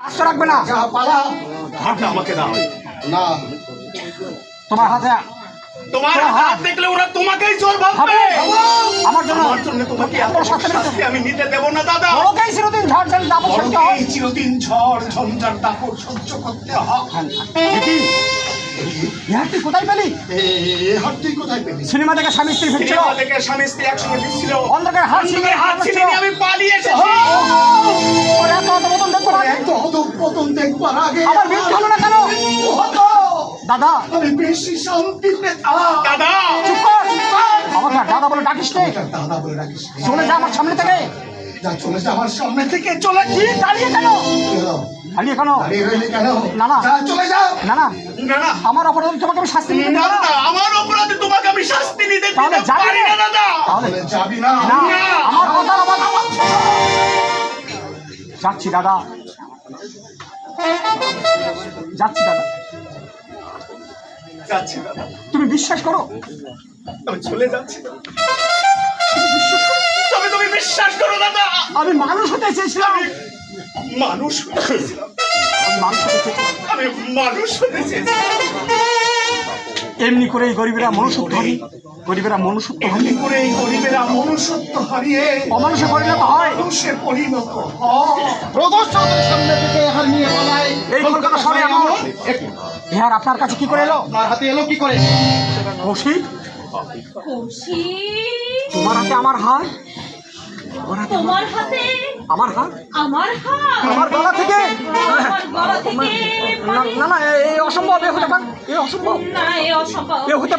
আস্ত রাখবে না? যা পালা। হাতটা আমাকে দাও। না। তোমার হাতে তোমার। দেখলে ওরা তোমাকেই চোর ভাববে। হবে আমার জন্য আমার জন্য তোমাকে এত এত শাস্তি আমি নিতে দেব না দাদা। চিরদিন ঝড় ঝড় দাপট সহ্য হয়। চিরদিন ঝড় ঝঞ্ঝার দাপট সহ্য করতে হয়। ইহার তুই কোথায় পেলি? তুই কোথায় পেলি? সিনেমা থেকে স্বামী স্ত্রী ফিরছিল। সিনেমা থেকে স্বামী স্ত্রী একসঙ্গে দিচ্ছিল অন্ধকারে হাত ছিনিয়ে হাত ছিনিয়ে আমি পালিয়ে এসেছি। দেখবার আগে আমার মৃত্যু হলো না কেন? হতো। দাদা। আমি বেশি শান্তি পেতাম দাদা। চুপ কর আমাকে দাদা বলে ডাকিস নে। দাদা বলে না। চলে যা আমার সামনে থেকে। যা চলে যা আমার সামনে থেকে। চলে কি দাঁড়িয়ে কেন? দাঁড়িয়ে কেন? দাঁড়িয়ে রইলি কেন? না, না। যা চলে যা। না না। না না। আমার অপরাধ তোমাকে আমি শাস্তি দিতে না। আমার অপরাধে তোমাকে আমি শাস্তি নিতে তাহলে যাবি না? না। দাদা। তাহলে তাহলে যাবি না। না না। আমার কথা আমার যাচ্ছি দাদা। যাচ্ছি দাদা। যাচ্ছি দাদা। তুমি বিশ্বাস করো? আমি চলে যাচ্ছি তবে তুমি বিশ্বাস করো দাদা। আমি মানুষ হতে চেয়েছিলাম। মানুষ হতে চেয়েছিলাম। আমি মানুষ হতে চেয়েছিলাম। মানুষ হতে এমনি করে এই গরিবেরা মনুষ্যত্ব হারি। গরিবেরা মনুষ্যত্ব হারি। এমনি করে এই গরিবেরা মনুষ্যত্ব হারিয়ে অমানুষে পরিণত হয়। মানুষে পরিণত হয়। সামনে এই কলকাতা শহরে এমন। ইহার আপনার কাছে কি করে এলো? আপনার হাতে এলো কি করে? কৌশিক কৌশিক তোমার হাতে আমার হার? তোমার হাতে আমার হাত আমার গলা থেকে? না না এই অসম্ভব এ হতে পারে এ অসম্ভব। না এ অসম্ভব। এ হতে পারে